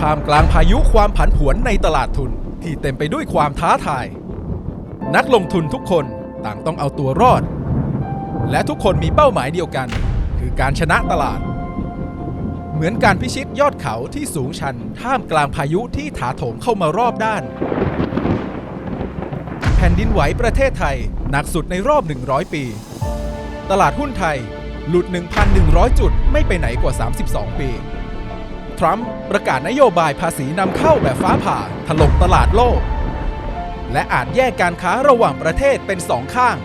ท่ามกลางพายุความผันผวนในตลาดทุนที่เต็มไปด้วยความท้าทาย นักลงทุนทุกคนต่างต้องเอาตัวรอด และทุกคนมีเป้าหมายเดียวกัน คือการชนะตลาด เหมือนการพิชิตยอดเขาที่สูงชันท่ามกลางพายุที่ถาโถมเข้ามารอบด้าน แผ่นดินไหวประเทศไทยหนักสุดในรอบ 100 ปี ตลาดหุ้นไทยหลุด 1,100 จุดไม่ไปไหนกว่า 32 ปี ทรัมป์ประกาศนโยบายภาษีนำเข้าแบบฟ้าผ่าถล่มตลาดโลก และอาจแยกการค้าระหว่างประเทศเป็นสองข้าง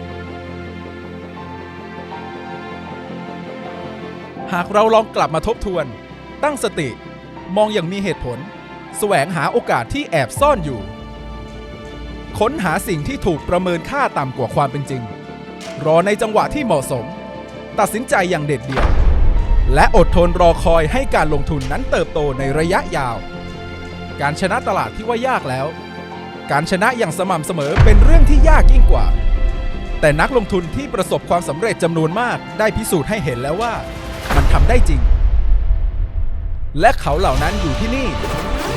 หากเราลองกลับมาทบทวน ตั้งสติ มองอย่างมีเหตุผล แสวงหาโอกาสที่แอบซ่อนอยู่ ค้นหาสิ่งที่ถูกประเมินค่าต่ำกว่าความเป็นจริง รอในจังหวะที่เหมาะสม ตัดสินใจอย่างเด็ดเดี่ยว และอดทนรอคอยให้การลงทุนนั้นเติบโตในระยะยาว การชนะตลาดที่ว่ายากแล้ว การชนะอย่างสม่ำเสมอเป็นเรื่องที่ยากยิ่งกว่า แต่นักลงทุนที่ประสบความสำเร็จจำนวนมากได้พิสูจน์ให้เห็นแล้วว่า มันทำได้จริง และเขาเหล่านั้นอยู่ที่นี่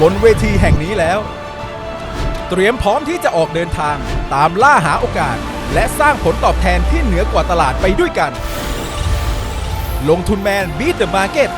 บนเวทีแห่งนี้แล้ว เตรียมพร้อมที่จะออกเดินทางตามล่าหาโอกาส และสร้างผลตอบแทนที่เหนือกว่าตลาดไปด้วยกัน ลงทุนแมนบีทเดอะมาร์เก็ต